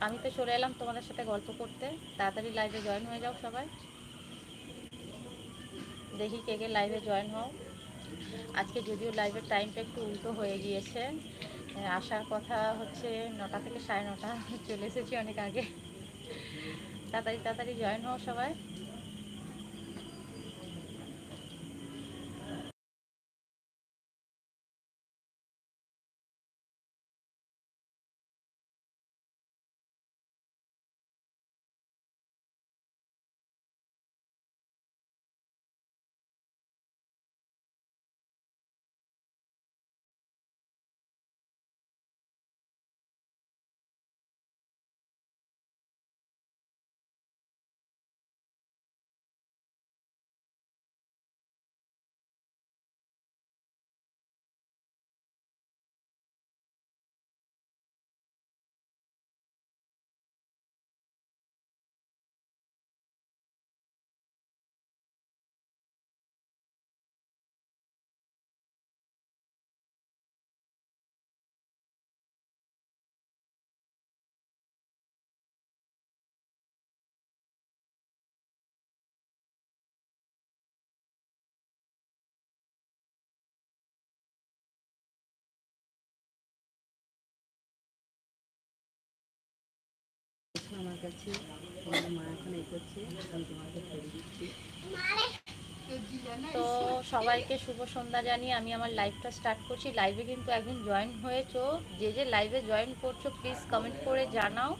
আমি তো চলে এলাম তোমাদের সাথে গল্প করতে। তাড়াতাড়ি লাইভে জয়েন হয়ে যাও সবাই। দেখি কে কে লাইভে জয়েন হও। আজকে যদিও লাইভের টাইমটা একটু উল্টো হয়ে গিয়েছে। আসার কথা হচ্ছে নটা থেকে সাড়ে নটা। চলে এসেছি অনেক আগে। তাড়াতাড়ি তাড়াতাড়ি জয়েন হও সবাই। কাছে তো সবাইকে শুভ সন্ধ্যা জানিয়ে আমি আমার লাইভটা স্টার্ট করছি। লাইভে কিন্তু একদিন জয়েন হয়েছো। যে যে লাইভে জয়েন করছ প্লিজ কমেন্ট করে জানাও।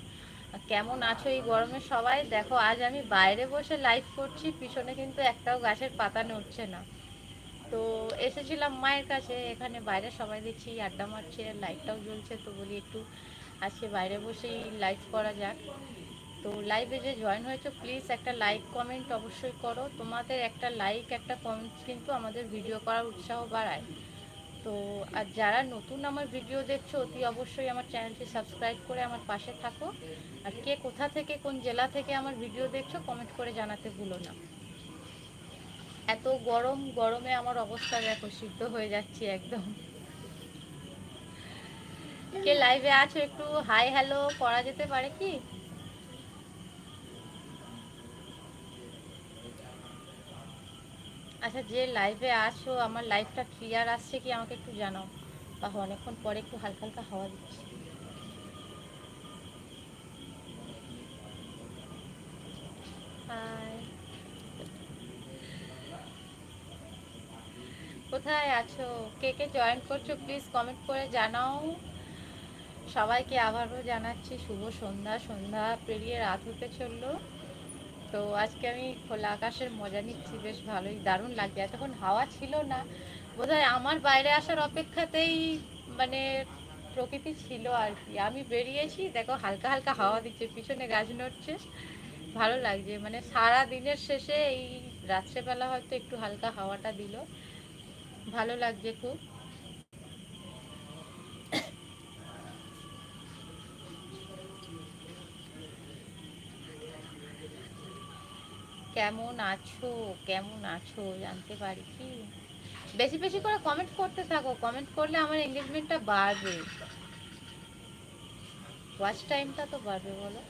কেমন আছো এই গরমে সবাই? দেখো, আজ আমি বাইরে বসে লাইভ করছি, পিছনে কিন্তু একটাও গাছের পাতা নড়ছে না। তো এসেছিলাম মায়ের কাছে। এখানে বাইরে সবাই দেখছি আড্ডা মারছে লাইটটাও জ্বলছে। তো বলি একটু আজকে বাইরে বসেই লাইভ করা যাক। তো লাইভে যে জয়েন হয়েছে প্লিজ একটা লাইক কমেন্ট অবশ্যই করো। তোমাদের একটা লাইক একটা কমেন্ট কিন্তু আমাদের ভিডিও করার উৎসাহ বাড়ায়। তো আর যারা নতুন আমার ভিডিও দেখছ, অতি অবশ্যই আমার চ্যানেলটি সাবস্ক্রাইব করে আমার পাশে থাকো। আর কে কোথা থেকে, কোন জেলা থেকে আমার ভিডিও দেখছ কমেন্ট করে জানাতে ভুলো না। এত গরম, গরমে আমার অবস্থা দেখো, সিদ্ধ হয়ে যাচ্ছি একদম। কে লাইভে আছো, একটু হাই হ্যালো করা যেতে পারে কি? আচ্ছা যে লাইভে আছো আমার লাইভটা ক্লিয়ার আসছে কি আমাকে একটু জানাও? বা অনেকক্ষণ পরে একটু হালকা হালকা হাওয়া দিচ্ছে। কোথায় আছো? কে কে জয়েন করছ? প্লিজ কমেন্ট করে জানাও। সবাইকে আবারও জানাচ্ছি, শুভ সন্ধ্যা। সন্ধ্যা পেরিয়ে রাত হতে চলল। তো আজকে আমি খোলা আকাশের মজা নিচ্ছি, বেশ ভালোই, দারুণ লাগছে। এতক্ষণ হাওয়া ছিল না। বোধহয় আমার বাইরে আসার অপেক্ষাতেই মানে প্রকৃতি ছিল আর কি। আমি বেরিয়েছি, দেখো, হালকা হালকা হাওয়া দিচ্ছে, পিছনে গাছ নড়ছে। ভালো লাগছে মানে সারা দিনের শেষে এই রাত্রেবেলা হয়তো একটু হালকা হাওয়াটা দিল। ভালো লাগছে খুব। কেমন আছো? কেমন আছো? জানতে পারি কি? বেশি বেশি করে কমেন্ট করতে থাকো। কমেন্ট করলে আমার এঙ্গেজমেন্টটা বাড়বে। ওয়াচ টাইমটা তো বাড়বে, বলো।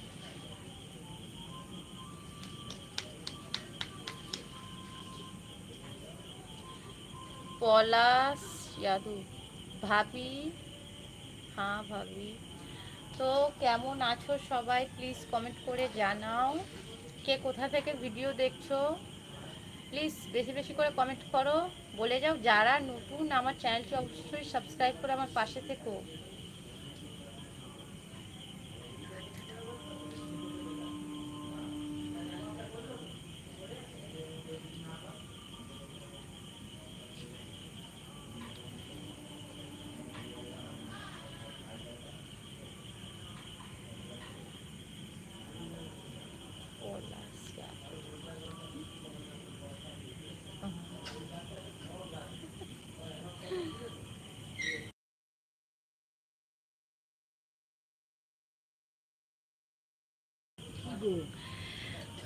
পলাশ যাদু। ভাবি? হ্যাঁ ভাবি। তো কেমন আছো সবাই? প্লিজ কমেন্ট করে জানাও। কে কোথা থেকে ভিডিও দেখছ? প্লিজ বেশি বেশি করে কমেন্ট করো। বলে যাও, যারা নতুন আমার চ্যানেলটি অবশ্যই সাবস্ক্রাইব করে আমার পাশে থেকো।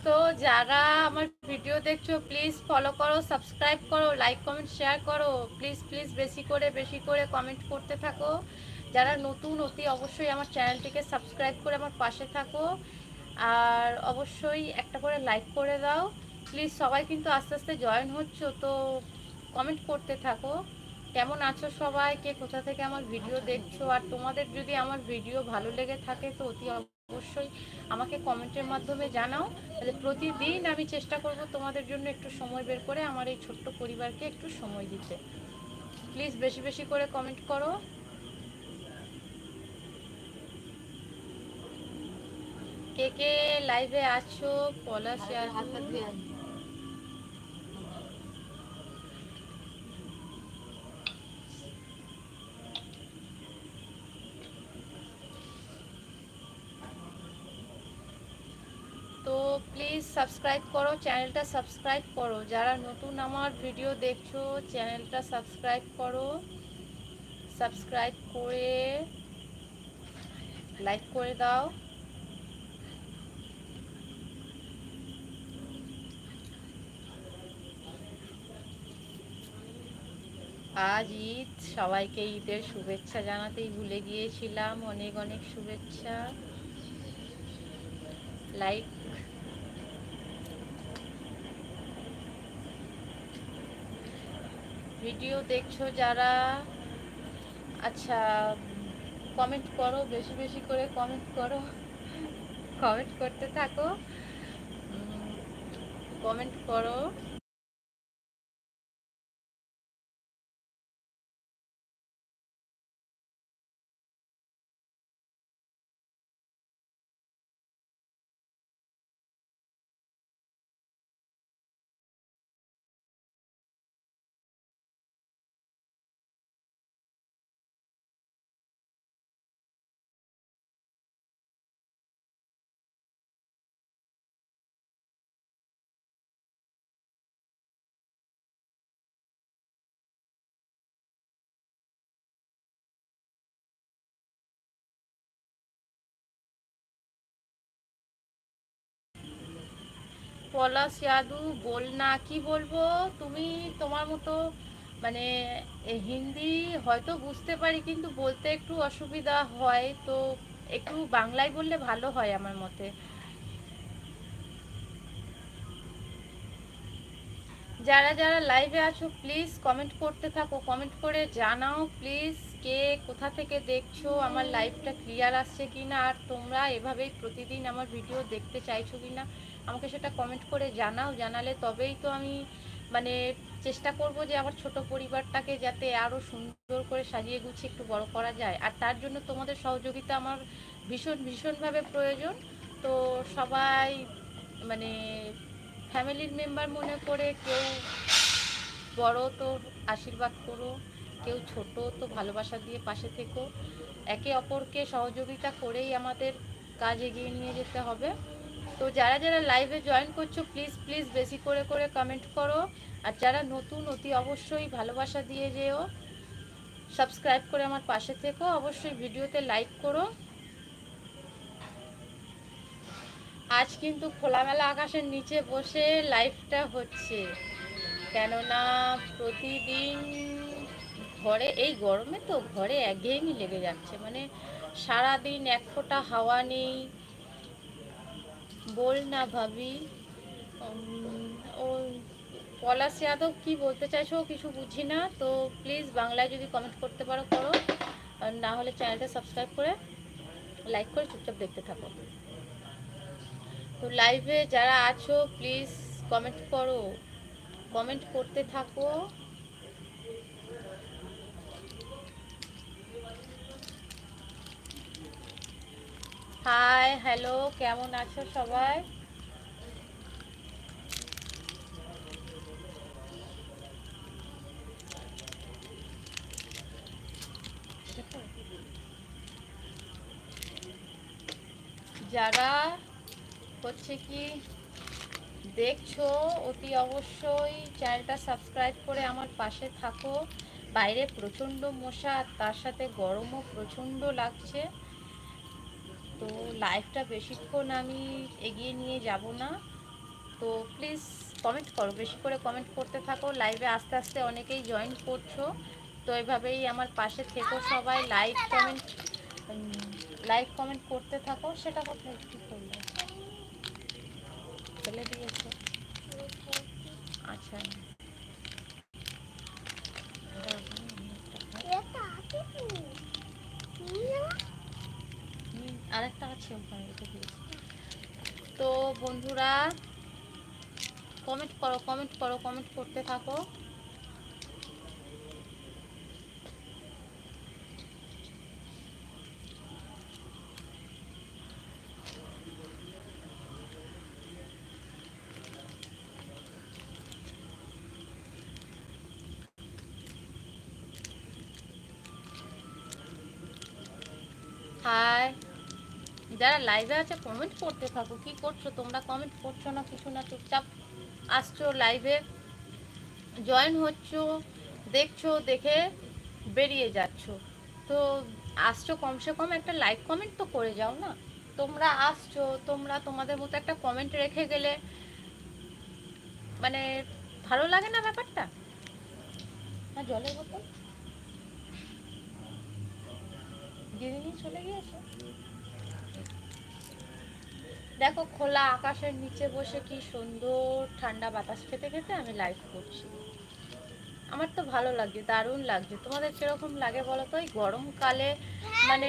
তো যারা আমার ভিডিও দেখছ প্লিজ ফলো করো সাবস্ক্রাইব করো লাইক কমেন্ট শেয়ার করো। প্লিজ প্লিজ বেশি করে বেশি করে কমেন্ট করতে থাকো। যারা নতুন, অতি অবশ্যই আমার চ্যানেলটিকে সাবস্ক্রাইব করে আমার পাশে থাকো। আর অবশ্যই একটা করে লাইক করে দাও। প্লিজ সবাই কিন্তু আস্তে আস্তে জয়েন হচ্ছে, তো কমেন্ট করতে থাকো। কেমন আছো সবাই? কে কোথা থেকে আমার ভিডিও দেখছ? আর তোমাদের যদি আমার ভিডিও ভালো লেগে থাকে, তো অতি অবশ্যই আমাকে কমেন্টের মাধ্যমে জানাও। তাহলে প্রতিদিন আমি চেষ্টা করব তোমাদের জন্য একটু সময় বের করে আমার এই ছোট্ট পরিবারকে একটু সময় দিতে। প্লিজ বেশি বেশি করে কমেন্ট করো। কে কে লাইভে আছো? পলাশ হাত পা ধুয়ে আয়। তো প্লিজ সাবস্ক্রাইব করো চ্যানেলটা সাবস্ক্রাইব করো। যারা নতুন আমার ভিডিও দেখছ চ্যানেলটা সাবস্ক্রাইব করো। সাবস্ক্রাইব করে লাইক করে দাও। আজ ঈদ, সবাইকে ঈদের শুভেচ্ছা জানাতেই ভুলে গিয়েছিলাম। অনেক অনেক শুভেচ্ছা। লাইক ভিডিও দেখছ যারা আচ্ছা কমেন্ট করো, বেশি বেশি করে কমেন্ট করো কমেন্ট করতে থাকো কমেন্ট করো। পলাশ যাদু বল না, কি বলব? তুমি তোমার মতো মানে হিন্দি হয়তো বুঝতে পারি, কিন্তু বলতে একটু অসুবিধা হয়। তো একটু বাংলায় বললে ভালো হয় আমার মতে। যারা যারা লাইভে আছো প্লিজ কমেন্ট করতে থাকো। কমেন্ট করে জানাও প্লিজ কে কোথা থেকে দেখছ? আমার লাইফটা ক্লিয়ার আসছে কি না আর তোমরা এভাবেই প্রতিদিন আমার ভিডিও দেখতে চাইছো কিনা? আমাকে সেটা কমেন্ট করে জানাও। জানালে তবেই তো আমি মানে চেষ্টা করব যে আমার ছোট পরিবারটাকে যাতে আরও সুন্দর করে সাজিয়ে গুছিয়ে একটু বড় করা যায়। আর তার জন্য তোমাদের সহযোগিতা আমার ভীষণ, ভীষণভাবে প্রয়োজন। তো সবাই মানে ফ্যামিলির মেম্বার মনে করে কেউ বড় তো আশীর্বাদ করো। কেউ ছোট তো ভালোবাসা দিয়ে পাশে থেকো। একে অপরকে সহযোগিতা করেই আমাদের কাজ এগিয়ে নিয়ে যেতে হবে। তো যারা যারা লাইভে জয়েন করছ প্লিজ প্লিজ বেশি করে করে কমেন্ট করো। আর যারা নতুন, অতি অবশ্যই ভালোবাসা দিয়ে যেও। সাবস্ক্রাইব করে আমার পাশে থেকো। অবশ্যই ভিডিওতে লাইক করো। আজ কিন্তু খোলামেলা আকাশের নিচে বসে লাইভটা হচ্ছে। কেননা প্রতিদিন ঘরে, এই গরমে তো ঘরে একঘেয়েমি লেগে যাচ্ছে। মানে সারাদিন এক ফোঁটা হাওয়া নেই, বল না ভাবি। ও পলাশ যাদব কি বলতে চাইছো কিছু বুঝি না, তো প্লিজ বাংলায় যদি কমেন্ট করতে পারো, করো। না হলে চ্যানেলটা সাবস্ক্রাইব করে লাইক করে চুপচাপ দেখতে থাকো। তো লাইভে যারা আছো প্লিজ কমেন্ট করো। কমেন্ট করতে থাকো। হাই হ্যালো কেমন আছো সবাই? যারা হচ্ছে কি দেখছ, অতি অবশ্যই চ্যানেলটা সাবস্ক্রাইব করে আমার পাশে থাকো। বাইরে প্রচণ্ড মশা, তার সাথে গরমও প্রচণ্ড লাগছে। তো লাইফটা বেশিক্ষণ আমি এগিয়ে নিয়ে যাব না। তো প্লিজ কমেন্ট করো বেশি করে কমেন্ট করতে থাকো। লাইভে আস্তে আস্তে অনেকেই জয়েন করছ। তো এভাবেই আমার পাশে থেকো সবাই। লাইক কমেন্ট লাইক কমেন্ট করতে থাকো। সেটা কোথায় কি করল ফেলে দিয়েছে। আচ্ছা। হুম, আরেকটা আছে ওখানে তো বন্ধুরা কমেন্ট করো কমেন্ট করো কমেন্ট করতে থাকো। হাই যারা লাইভে আছে কমেন্ট করতে থাকো। কি করছ? তোমরা কমেন্ট করছ না, কিছু না, চুপচাপ আসছো লাইভে জয়েন হচ্ছো, দেখছ, দেখে বেরিয়ে যাচ্ছো। তো আসছো কমসে কম একটা লাইক কমেন্ট তো করে যাও না। তোমরা আসছো, তোমরা তোমাদের মতো একটা কমেন্ট রেখে গেলে মানে ভালো লাগে না ব্যাপারটা? না, জলের বোতল? দিদি চলে গিয়েছে? দেখো খোলা আকাশের নিচে বসে কি সুন্দর ঠান্ডা বাতাস খেতে খেতে আমি লাইভ করছি। আমার তো ভালো লাগছে, দারুণ লাগছে। তোমাদের কীরকম লাগে বলো তো? এই গরমকালে মানে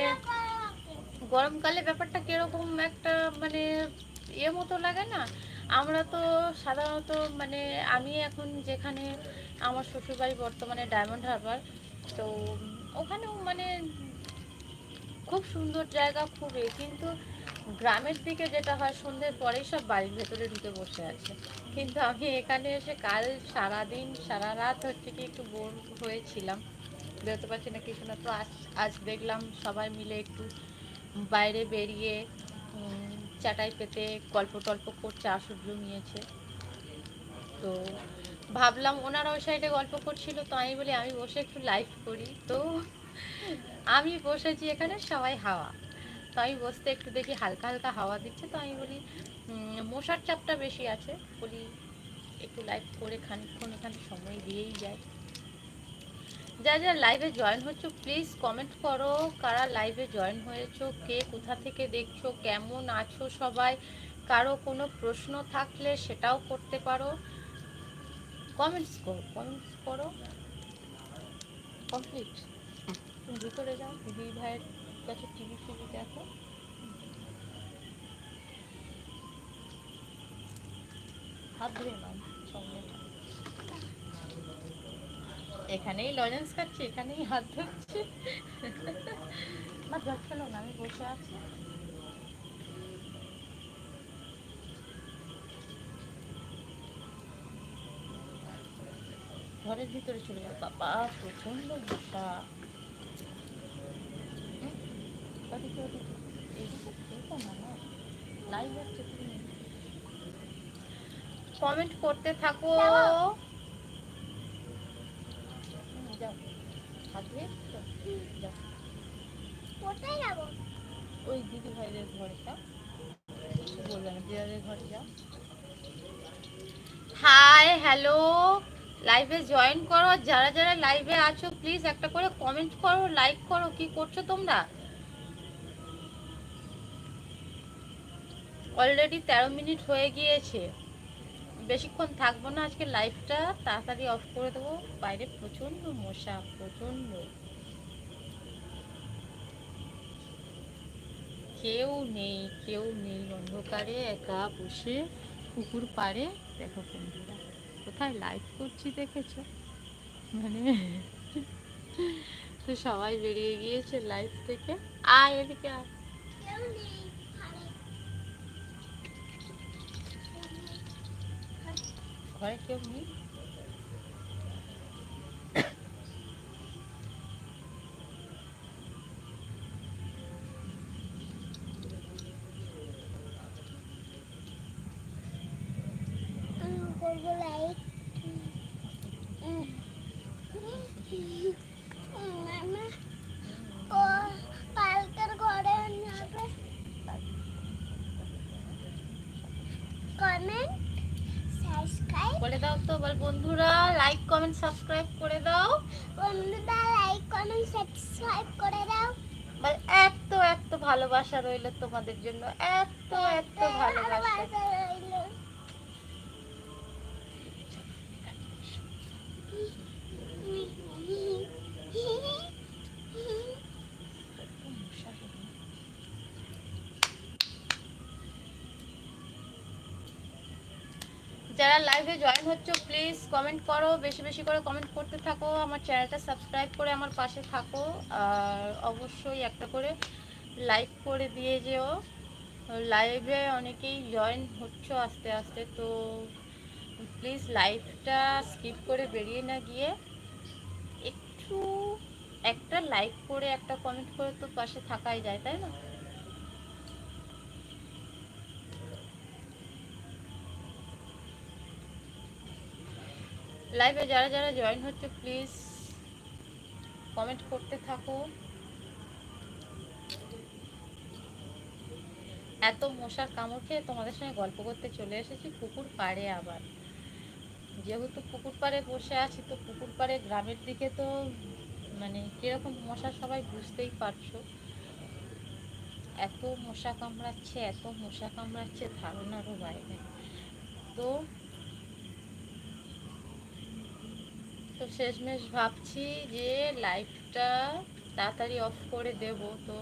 গরমকালে ব্যাপারটা কীরকম একটা মানে ইয়ে মতো লাগে না? আমরা তো সাধারণত মানে আমি এখন যেখানে আমার শ্বশুরবাড়ি বর্তমানে ডায়মন্ড হারবার তো ওখানেও মানে খুব সুন্দর জায়গা খুবই কিন্তু গ্রামের দিকে যেটা হয়, সন্ধ্যের পরেই সব বাড়ির ভেতরে ঢুকে বসে আছে। কিন্তু আমি এখানে এসে কাল সারাদিন সারা রাত হচ্ছে কি একটু বোর হয়েছিলাম। বেরোতে পারছি না, কিছু না তো আজ আজ দেখলাম সবাই মিলে একটু বাইরে বেরিয়ে চাটাই পেতে গল্প টল্প করছে, আসর জমিয়েছে। তো ভাবলাম ওনারা ওই সাইডে গল্প করছিল, তো আমি বলি, আমি বসে একটু লাইভ করি। তো আমি বসেছি এখানে, সবাই হাওয়া। তো আমি বসতে একটু দেখি হালকা হালকা হাওয়া দিচ্ছে, তো আমি বলি মশার চাপটা বেশি আছে, বলি একটু লাইভ করে খানিকক্ষণ এখানে সময় দিয়েই যায় যা যা লাইভে জয়েন হচ্ছে প্লিজ কমেন্ট করো, কারা লাইভে জয়েন হয়েছো, কে কোথা থেকে দেখছ, কেমন আছো সবাই, কারও কোনো প্রশ্ন থাকলে সেটাও করতে পারো। কমেন্টস করো কমেন্টস করো। কমপ্লিট ভিতরে যাও, দিদি ভাইয়ের কাছে টিভি ফিভি দেখো। হাত ধরে। এখানেই লজেন্স খাচ্ছি, এখানেই হাত ধরছি মা, জল খেলো না, আমি বসে আছি। ঘরের ভিতরে চলে যাও। বাবা প্রচণ্ড মশা লাইভ হচ্ছে কমেন্ট করতে থাকো। যাও হাত যাও কোথায় যাব? ওই দিদি ভাইদের ঘরে যাও। না দিদাদের ঘরে যাও। হাই হ্যালো লাইভে জয়েন করো। যারা যারা লাইভে আছো প্লিজ একটা করে কমেন্ট করো লাইক করো। কি করছ তোমরা? অলরেডি তেরো মিনিট হয়ে গিয়েছে। বেশিক্ষণ থাকব না আজকে লাইফটা তাড়াতাড়ি অফ করে দেবো। বাইরে প্রচণ্ড মশা প্রচণ্ড কেউ নেই কেউ নেই। অন্ধকারে একা বসে পুকুর পাড়ে। দেখো বন্ধুরা, কোথায় লাইভ করছি দেখেছ? মানে তো সবাই বেরিয়ে গিয়েছে লাইভ থেকে। আয় এদিকে আয়। ঘরে। ঘরে কেউ নেই আমি করব লাইক মামা ও পালকের ঘরে যাবে কমেন্ট সাবস্ক্রাইব করে দাও তো বল বন্ধুরা লাইক কমেন্ট সাবস্ক্রাইব করে দাও। বন্ধুরা লাইক কমেন্ট সাবস্ক্রাইব করে দাও। বল এত এত ভালোবাসা রইল তোমাদের জন্য এত এত ভালোবাসা রইল। যারা লাইভে জয়েন হচ্ছ প্লিজ কমেন্ট করো, বেশি বেশি করে কমেন্ট করতে থাকো, আমার চ্যানেলটা সাবস্ক্রাইব করে আমার পাশে থাকো, আর অবশ্যই একটা করে লাইক করে দিয়ে যেও। লাইভে অনেকেই জয়েন হচ্ছে আস্তে আস্তে, তো প্লিজ লাইভটা স্কিপ করে বেরিয়ে না গিয়ে একটু একটা লাইক করে, একটা কমেন্ট করে তো পাশে থাকাই যায়, তাই না? লাইভে যারা যারা জয়েন হচ্ছে প্লিজ কমেন্ট করতে থাকো। এত মশার কামড় খেয়ে তোমাদের সঙ্গে গল্প করতে চলে এসেছি, পুকুর পাড়ে আবার। যেহেতু পুকুর পাড়ে বসে আছি, তো পুকুর পাড়ে গ্রামের দিকে তো মানে কীরকম মশা সবাই বুঝতেই পারছ। এত মশা কামড়াচ্ছে, এত মশা কামড়াচ্ছে ধারণারও বাইরে। তো তো শেষমেশ ভাবছি যে লাইফটা তাড়াতাড়ি অফ করে দেব। তো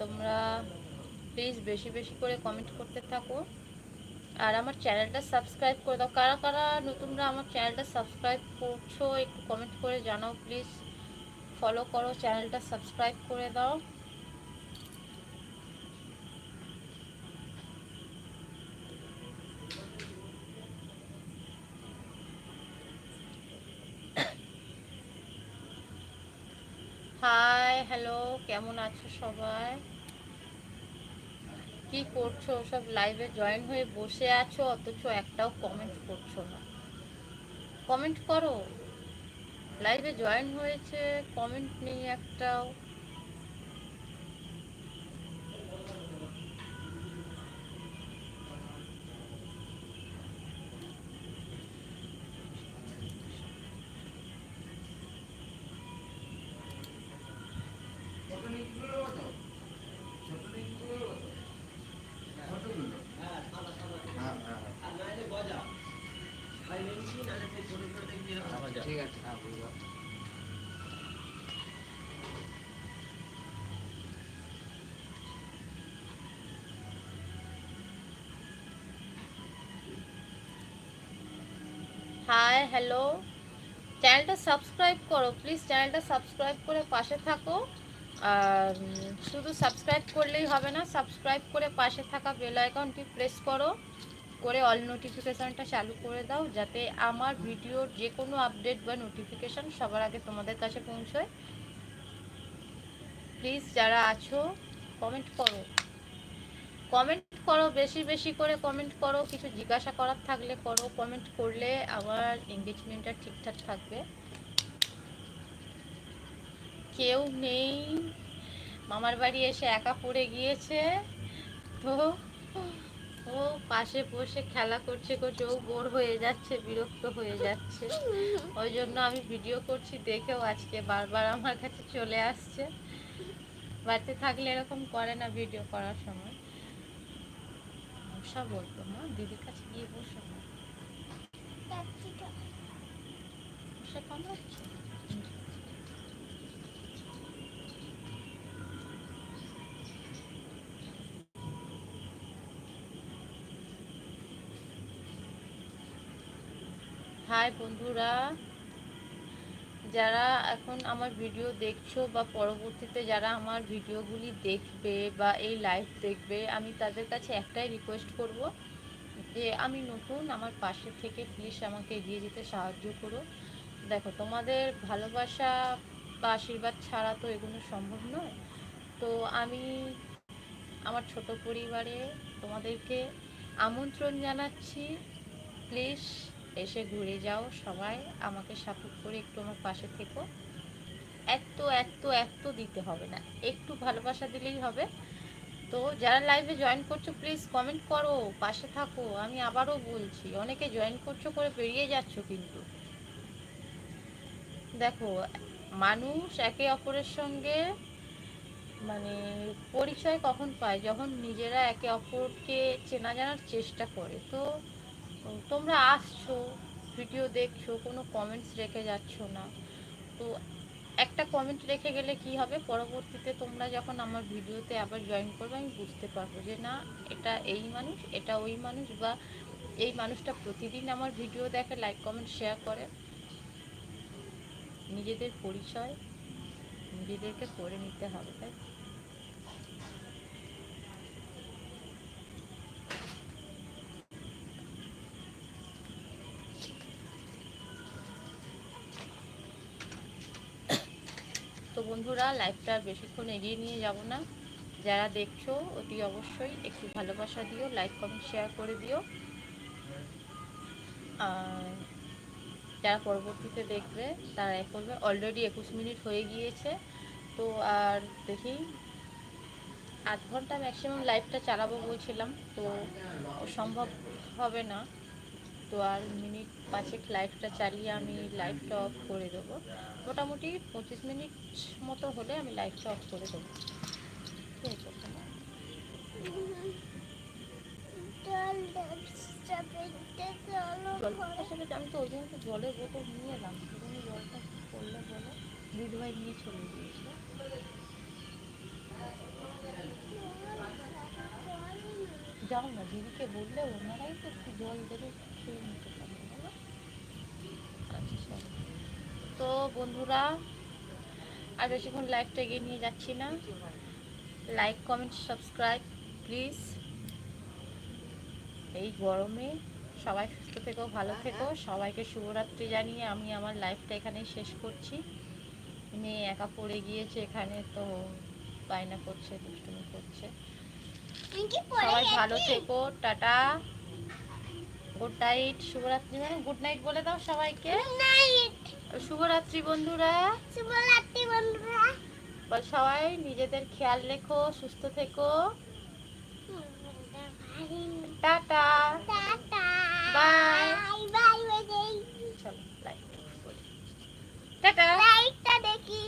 তোমরা প্লিজ বেশি বেশি করে কমেন্ট করতে থাকো। আর আমার চ্যানেলটা সাবস্ক্রাইব করে দাও। কারা কারা নতুনরা আমার চ্যানেলটা সাবস্ক্রাইব করছ, একটু কমেন্ট করে জানাও প্লিজ ফলো করো চ্যানেলটা সাবস্ক্রাইব করে দাও। হাই হ্যালো কেমন আছো সবাই? কি করছ? সব লাইভে জয়েন হয়ে বসে আছো? অথচ একটাও কমেন্ট করছ না। কমেন্ট করো। লাইভে জয়েন হয়েছে কমেন্ট নেই একটাও। হাই হ্যালো চ্যানেলটা সাবস্ক্রাইব করো প্লিজ চ্যানেলটা সাবস্ক্রাইব করে পাশে থাকো। আর, শুধু সাবস্ক্রাইব করলেই হবে না সাবস্ক্রাইব করে পাশে থাকা বেল আইকনটি প্রেস করো। করে অল নোটিফিকেশানটা চালু করে দাও, যাতে আমার ভিডিওর যে কোনো আপডেট বা নোটিফিকেশান সবার আগে তোমাদের কাছে পৌঁছয়। প্লিজ যারা আছো কমেন্ট করো। কমেন্ট করো, বেশি বেশি করে কমেন্ট করো, কিছু জিজ্ঞাসা করার থাকলে করো। কমেন্ট করলে আমার এঙ্গেজমেন্টটা ঠিকঠাক থাকবে। কেউ নেই। মামার বাড়ি এসে একা পড়ে গিয়েছে। তো ও পাশে বসে খেলা করছে করছে ও বোর হয়ে যাচ্ছে বিরক্ত হয়ে যাচ্ছে। ওই জন্য আমি ভিডিও করছি দেখেও আজকে বারবার আমার কাছে চলে আসছে। বাড়িতে থাকলে এরকম করে না ভিডিও করার সময়। মশা বলতো মা দিদির কাছে গিয়ে বসো না যাচ্ছি তো। মশা কামড়াচ্ছে হাই বন্ধুরা। যারা এখন আমার ভিডিও দেখছ বা পরবর্তীতে যারা আমার ভিডিওগুলি দেখবে বা এই লাইভ দেখবে, আমি তাদের কাছে একটাই রিকোয়েস্ট করব যে আমি নতুন আমার পাশে থেকে প্লিজ আমাকে এগিয়ে যেতে সাহায্য করো। দেখো, তোমাদের ভালোবাসা বা আশীর্বাদ ছাড়া তো এগুলো সম্ভব নয়। তো আমি আমার ছোট পরিবারে তোমাদেরকে আমন্ত্রণ জানাচ্ছি। প্লিজ এসে ঘুরে যাও সবাই, আমাকে সাপোর্ট করে একটু আমার পাশে থেকো। এত এত এত দিতে হবে না। একটু ভালোবাসা দিলেই হবে। তো যারা লাইভে জয়েন করছ প্লিজ কমেন্ট করো, পাশে থাকো। আমি আবারও বলছি, অনেকে জয়েন করছ করে বেরিয়ে যাচ্ছ কিন্তু। দেখো, মানুষ একে অপরের সঙ্গে মানে পরিচয় কখন পায়? যখন নিজেরা একে অপরকে চেনা জানার চেষ্টা করে। তো তোমরা আসছো ভিডিও দেখছ, কোনো কমেন্টস রেখে যাচ্ছ না। তো একটা কমেন্ট রেখে গেলে কি হবে? পরবর্তীতে তোমরা যখন আমার ভিডিওতে আবার জয়েন করবে, আমি বুঝতে পারব যে না, এটা এই মানুষ, এটা ওই মানুষ বা এই মানুষটা প্রতিদিন আমার ভিডিও দেখে লাইক কমেন্ট শেয়ার করে। নিজেদের পরিচয় নিজেদেরকে করে নিতে হবে, তাই বন্ধুরা লাইফটা বেশিক্ষণ এগিয়ে নিয়ে যাব না। যারা দেখছ, অতি অবশ্যই একটু ভালোবাসা দিও লাইক কমেন্ট শেয়ার করে দিও। যারা পরবর্তীতে দেখবে, তারা এ করবে অলরেডি একুশ মিনিট হয়ে গিয়েছে। তো আর দেখি, আধ ঘণ্টা ম্যাক্সিমাম লাইভটা চালাবো বলছিলাম, তো সম্ভব হবে না। তো আর মিনিট পাঁচেক লাইভটা চালিয়ে আমি লাইভটা অফ করে দেবো। মোটামুটি পঁচিশ মিনিট মতো হলে আমি লাইভটা অফ করে দেবো। আমি তো ওই জন্য জলের বোতল নিয়ে এলাম জলটা করলে বলো? দিদিভাই নিয়ে চলে গিয়েছে। যাও না, দিদিকে বললে ওনারাই তো একটু জল দেবে। তো বন্ধুরা আর বেশিক্ষণ লাইভটা এগিয়ে নিয়ে যাচ্ছি না। লাইক কমেন্ট সাবস্ক্রাইব প্লিজ এই গরমে সবাই সুস্থ থেকো ভালো থেকো। সবাইকে শুভরাত্রি জানিয়ে আমি আমার লাইফটা এখানেই শেষ করছি। মেয়ে একা পড়ে গিয়েছে এখানে তো বায়না করছে দুষ্টুমি করছে। সবাই ভালো থেকো টাটা। গুড নাইট শুভরাত্রি মানে গুড নাইট বলে দাও সবাইকে। শুভরাত্রি বন্ধুরা। শুভরাত্রি বন্ধুরা। সবাই নিজেদের খেয়াল রেখো সুস্থ থেকো। Tata. Tata. Bye bye tata. লাইকটা দেখি।